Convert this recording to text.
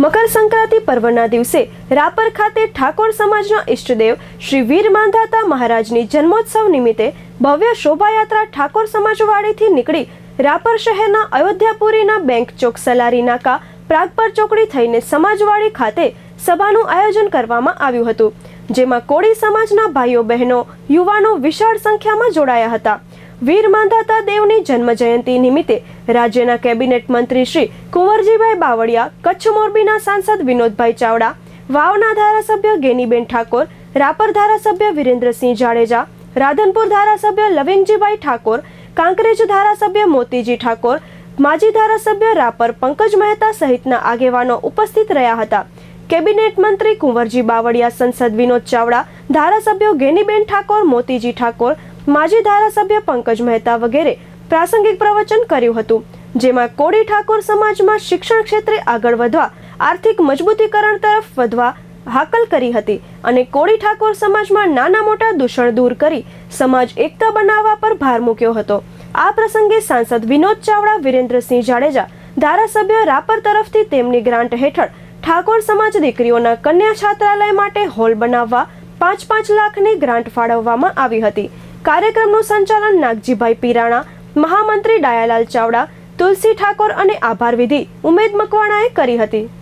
મકર સંક્રાંતિ પર્વના દિવસે રાપર ખાતે ઠાકોર સમાજના ઈષ્ટદેવ શ્રી વીર માંધાતા મહારાજની જન્મોત્સવ નિમિત્તે ભવ્ય શોભાયાત્રા ઠાકોર સમાજવાડીથી નીકળી રાપર શહેરના અયોધ્યાપુરીના બેંક ચોક સલારી નાકા પ્રાગપર ચોકડી થઈને સમાજવાડી ખાતે સભાનું આયોજન કરવામાં આવ્યું હતું, જેમાં કોળી સમાજના ભાઈઓ બહેનો, યુવાનો વિશાળ સંખ્યામાં જોડાયા હતા. વીર માંધાતા દેવની જન્મ જયંતિ નિમિત્તે રાજ્યના કેબિનેટ મંત્રી શ્રી કુંવરજીભાઈ બાવળિયા, કચ્છ મોરબીના સાંસદ વિનોદભાઈ ચાવડા, વાવના ધારાસભ્ય ગેનીબેન ઠાકોર, રાપર ધારાસભ્ય વિરેન્દ્રસિંહ જાડેજા, રાધનપુર ધારાસભ્ય લવિંગજીભાઈ ઠાકોર, કાંકરેજ ધારાસભ્ય મોતીજી ઠાકોર, માજી ધારાસભ્ય રાપર પંકજ મહેતા સહિતના આગેવાનો ઉપસ્થિત રહ્યા હતા. કેબિનેટ મંત્રી કુંવરજી બાવળિયા, સંસદ વિનોદ ચાવડા, ધારાસભ્યો ગેનીબેન ઠાકોર, મોતીજી ઠાકોર માજી ધારાસભ્ય પંકજ મહેતા વગેરે પ્રાસંગિક પ્રવચન કર્યું હતું, જેમાં કોડી ઠાકોર સમાજમાં શિક્ષણ ક્ષેત્રે આગળ વધવા, આર્થિક મજબૂતીકરણ તરફ વધવા હાકલ કરી હતી અને કોળી ઠાકોર સમાજમાં નાના મોટા દૂષણ દૂર કરી સમાજ એકતા બનાવવા પર ભાર મૂક્યો હતો. આ પ્રસંગે સાંસદ વિનોદ ચાવડા, વિરેન્દ્રસિંહ જાડેજા, ધારાસભ્ય રાપર તરફથી તેમની ગ્રાન્ટ હેઠળ ઠાકોર સમાજ દીકરીઓના કન્યા છાત્રાલય માટે હોલ બનાવવા પાંચ પાંચ લાખની ગ્રાન્ટ ફાળવવામાં આવી હતી. કાર્યક્રમનું સંચાલન નાગજીભાઈ પીરાણા, મહામંત્રી ડાયાલાલ ચાવડા, તુલસી ઠાકોર અને આભાર વિધિ ઉમેદ મકવાણાએ કરી હતી.